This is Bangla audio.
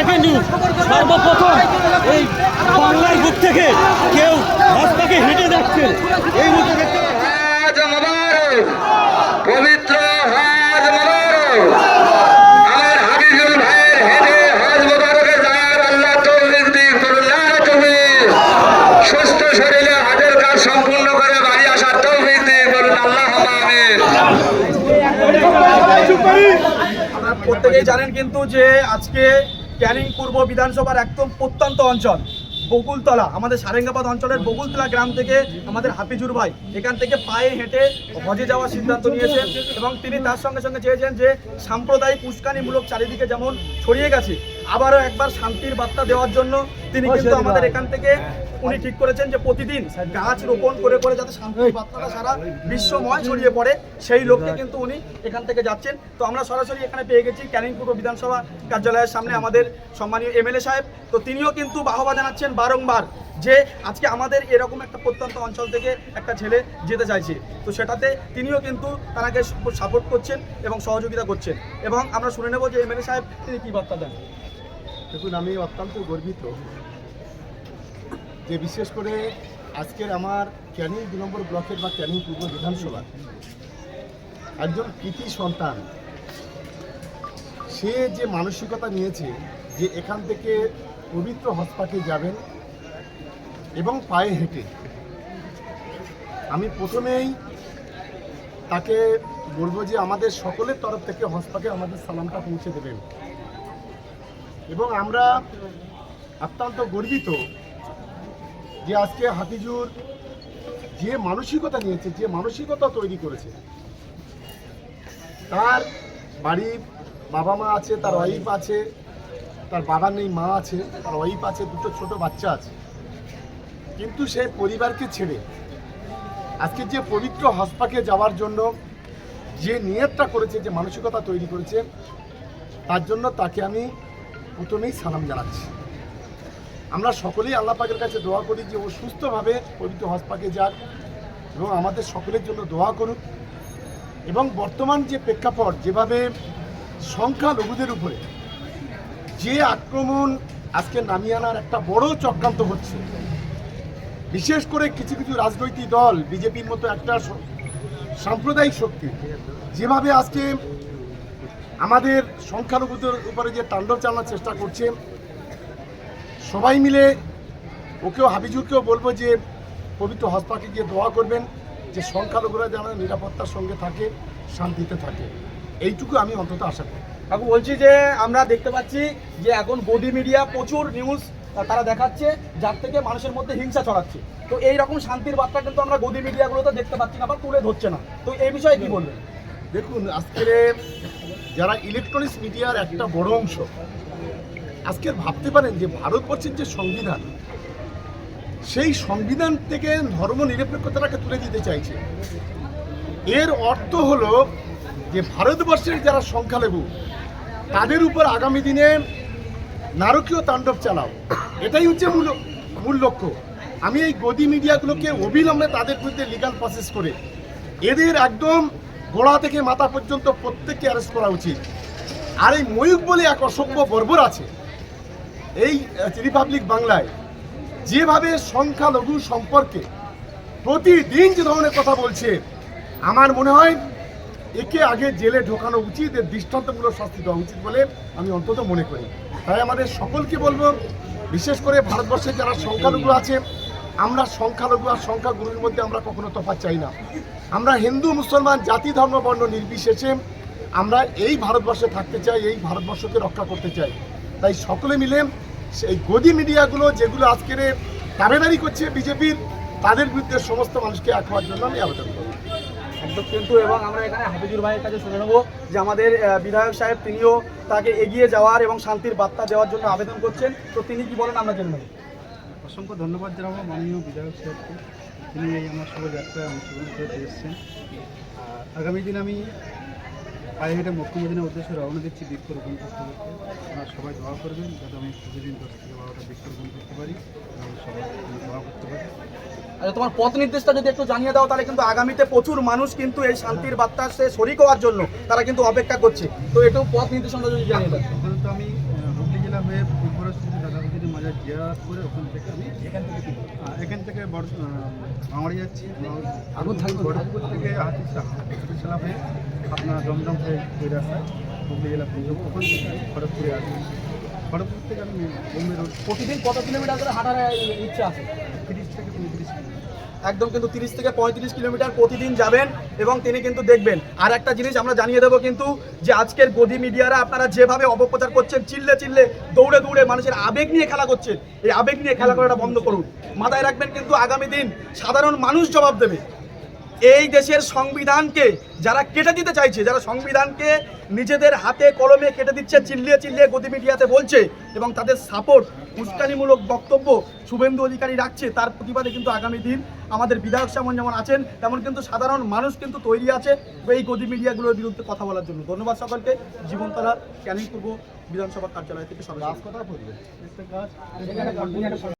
ব্রেকিং নিউজ সর্বপ্রথম এই বাংলার বুক থেকে কেউ রাস্তাকে হেঁটে যাচ্ছে। এই মুহূর্তে দেখতে পবিত্র হাজ মোবারক। প্রত্যেকেই জানেন কিন্তু যে আজকে ক্যানিং পূর্ব বিধানসভার একদম প্রত্যন্ত অঞ্চল, বকুলতলা, আমাদের সারেঙ্গাবাদ অঞ্চলের বকুলতলা গ্রাম থেকে আমাদের হাফিজুর ভাই এখান থেকে পায়ে হেঁটে হজে যাওয়ার সিদ্ধান্ত নিয়েছেন এবং তিনি তার সঙ্গে সঙ্গে চেয়েছেন যে সাম্প্রদায়িক উস্কানিমূলক চারিদিকে যেমন ছড়িয়ে গেছে আবারও একবার শান্তির বার্তা দেওয়ার জন্য তিনি কিন্তু আমাদের এখান থেকে উনি ঠিক করেছেন যে প্রতিদিন গাছ রোপণ করে করে যাতে শান্তির বার্তাটা সারা বিশ্বময় ছড়িয়ে পড়ে সেই লক্ষ্যে কিন্তু উনি এখান থেকে যাচ্ছেন। তো আমরা সরাসরি এখানে পেয়ে গেছি ক্যানিং পূর্ব বিধানসভা কার্যালয়ের সামনে আমাদের সম্মানীয় এমএলএ সাহেব। তো তিনিও কিন্তু বাহবা জানাচ্ছেন বারংবার যে আজকে আমাদের এরকম একটা প্রত্যন্ত অঞ্চল থেকে একটা ছেলে যেতে চাইছে। তো সেটাতে তিনিও কিন্তু তাকে সাপোর্ট করছেন এবং সহযোগিতা করছেন। এবং আমরা শুনে নেব যে এমএলএ সাহেব তিনি কী বার্তা দেন। দেখুন, আমি অত্যন্ত গর্বিত যে বিশেষ করে আজকের আমার ক্যানিং দু নম্বর ব্লকের বা ক্যানিং পূর্ব বিধানসভা একজন কৃতি সন্তান। সে যে মানসিকতা নিয়েছে যে এখান থেকে পবিত্র হসপাকে যাবেন এবং পায়ে হেঁটে। আমি প্রথমেই তাকে বলব যে আমাদের সকলের তরফ থেকে হসপাকে আমাদের সালামটা পৌঁছে দেবেন। এবং আমরা অত্যন্ত গর্বিত যে আজকে হাতিজুর যে মানসিকতা নিয়েছে, যে মানসিকতা তৈরি করেছে, তার বাড়ির বাবা মা আছে, তার ওয়াইফ আছে, তার বাবা নেই, মা আছে, তার ওয়াইফ আছে, দুটো ছোট বাচ্চা আছে। কিন্তু সেই পরিবারকে ছেড়ে আজকে যে পবিত্র হসপাকে যাওয়ার জন্য যে নিয়তটা করেছে, যে মানসিকতা তৈরি করেছে, তার জন্য তাকে আমি প্রথমেই সালাম জানাচ্ছি। আমরা সকলেই আল্লাহ পাকের কাছে দোয়া করি যে ও সুস্থভাবে পবিত্র হসপাকে যাক এবং আমাদের সকলের জন্য দোয়া করুক। এবং বর্তমান যে প্রেক্ষাপট, যেভাবে সংখ্যালঘুদের উপরে যে আক্রমণ আজকে নামিয়ে আনার একটা বড় চক্রান্ত হচ্ছে, বিশেষ করে কিছু কিছু রাজনৈতিক দল, বিজেপির মতো একটা সাম্প্রদায়িক শক্তি, যেভাবে আজকে আমাদের সংখ্যালঘুদের উপরে যে তাণ্ডব চালানোর চেষ্টা করছে সবাই মিলে ওকেও হাবিজুরকেও বলব যে পবিত্র হসপাকে গিয়ে দোয়া করবেন যে সংখ্যালঘুরা যেন নিরাপত্তার সঙ্গে থাকে শান্তিতে থাকে। এইটুকু আমি অন্তত আশা করি। কাকু বলছি যে আমরা দেখতে পাচ্ছি যে এখন গদি মিডিয়া প্রচুর নিউজ তারা দেখাচ্ছে যার থেকে মানুষের মধ্যে হিংসা ছড়াচ্ছে। তো এই রকম শান্তির বার্তা কিন্তু আমরা গদি মিডিয়াগুলোতে দেখতে পাচ্ছি না বা তুলে ধরছে না। তো এই বিষয়ে কি বলবেন? দেখুন আজকের যারা ইলেকট্রনিক্স মিডিয়ার একটা বড় অংশ আজকের ভাবতে পারেন যে ভারতবর্ষের যে সংবিধান, সেই সংবিধান থেকে ধর্ম নিরপেক্ষতাটাকে তুলে দিতে চাইছে। এর অর্থ হলো যে ভারতবর্ষের যারা সংখ্যালঘু, তাদের উপর আগামী দিনে নারকীয় তাণ্ডব চালাও। এটাই হচ্ছে মূল মূল লক্ষ্য। আমি এই গদি মিডিয়াগুলোকে অবিলম্বে তাদের বিরুদ্ধে লিগাল প্রসেস করে, এদের একদম গোড়া থেকে মাথা পর্যন্ত প্রত্যেককে অ্যারেস্ট করা উচিত। আর এই ময়ূক বলে এক অসভ্য বর্বর আছে। এই রিপাবলিক বাংলায় যেভাবে সংখ্যালঘু সম্পর্কে প্রতিদিন যে ধরনের কথা বলছে, আমার মনে হয় একে আগে জেলে ঢোকানো উচিত, এর দৃষ্টান্তমূলক শাস্তি দেওয়া উচিত বলে আমি অন্তত মনে করি। তাই আমাদের সকলকে বলব, বিশেষ করে ভারতবর্ষে যারা সংখ্যালঘু আছে, আমরা সংখ্যালঘু আর সংখ্যাগুরুর মধ্যে আমরা কখনো তফাৎ চাই না। আমরা হিন্দু, মুসলমান, জাতি, ধর্ম, বর্ণ নির্বিশেষে আমরা এই ভারতবর্ষে থাকতে চাই, এই ভারতবর্ষকে রক্ষা করতে চাই। তাই সকলে মিলে সেই গদি মিডিয়াগুলো যেগুলো আজকের দাবেদারি করছে বিজেপির, তাদের বিরুদ্ধে সমস্ত মানুষকে এক হওয়ার জন্য আমি আবেদন করব। কিন্তু এবং আমরা এখানে হাফিজুর ভাইয়ের কাছে শুনে নেব যে আমাদের বিধায়ক সাহেব তিনিও তাকে এগিয়ে যাওয়ার এবং শান্তির বার্তা দেওয়ার জন্য আবেদন করছেন। তো তিনি কি বলেন আমরা জেনে নেব। অসংখ্য ধন্যবাদ জানাব মাননীয় বিধায়ক সাহেবকে তিনি এই আমার শোভাযাত্রায় অংশগ্রহণ করতে এসেছেন আর আগামী দিন আমি পায়ে হেঁটে মক্কুমদিনের উদ্দেশ্যে রওনা দিচ্ছি বৃক্ষরোপণ করতে করতে আপনারা সবাই দোয়া করবেন যাতে আমি প্রতিদিন দশ থেকে বারোটা বৃক্ষরোপণ করতে পারি এবং সবাই দোয়া করতে পারি আচ্ছা তোমার পথ নির্দেশটা যদি একটু জানিয়ে দাও তাহলে কিন্তু আগামীতে প্রচুর মানুষ কিন্তু এই শান্তির বার্তা সে শরিক হওয়ার জন্য তারা কিন্তু অপেক্ষা করছে তো একটু পথ নির্দেশনা যদি জানিয়ে দাও সাধারণত আমি হুগলি জেলা হয়ে দাদাবাজির মাজার করে ওখান থেকে আমি এখান থেকে এখান থেকে বড় ভাঙড়ি যাচ্ছি। আগুন বড়পুর থেকে হাতিশা হাতিশালা হয়ে আপনার জমজম হয়ে ওই রাস্তায় হুগলি জেলা পর্যন্ত ওখান থেকে আমি খড়গপুরে আসব খড়গপুর থেকে আমি বোম্বে রোড প্রতিদিন কত কিলোমিটার করে হাঁটার ইচ্ছা আছে? তিরিশ থেকে পঁয়ত্রিশ একদম কিন্তু তিরিশ থেকে পঁয়ত্রিশ কিলোমিটার প্রতিদিন যাবেন এবং তিনি কিন্তু দেখবেন। আর একটা জিনিস আমরা জানিয়ে দেবো কিন্তু, যে আজকের গদি মিডিয়ারা আপনারা যেভাবে অপপ্রচার করছেন, চিল্লে চিল্লে দৌড়ে দৌড়ে মানুষের আবেগ নিয়ে খেলা করছেন এই আবেগ নিয়ে খেলা করাটা বন্ধ করুন। মাথায় রাখবেন কিন্তু আগামী দিন সাধারণ মানুষ জবাব দেবে। এই দেশের সংবিধানকে যারা কেটে দিতে চাইছে, যারা সংবিধানকে নিজেদের হাতে কলমে কেটে দিচ্ছে, চিল্লিয়ে চিল্লিয়ে গদি মিডিয়াতে বলছে এবং তাদের সাপোর্ট উস্কানিমূলক বক্তব্য শুভেন্দু অধিকারী রাখছে, তার প্রতিবাদে কিন্তু আগামী দিন আমাদের বিধায়ক সামন যেমন আছেন, তেমন কিন্তু সাধারণ মানুষ কিন্তু তৈরি আছে এই গদি মিডিয়াগুলোর বিরুদ্ধে কথা বলার জন্য। ধন্যবাদ সকলকে। জীবনতলা ক্যানিং পূর্ব বিধানসভা কার্যালয় থেকে সবাই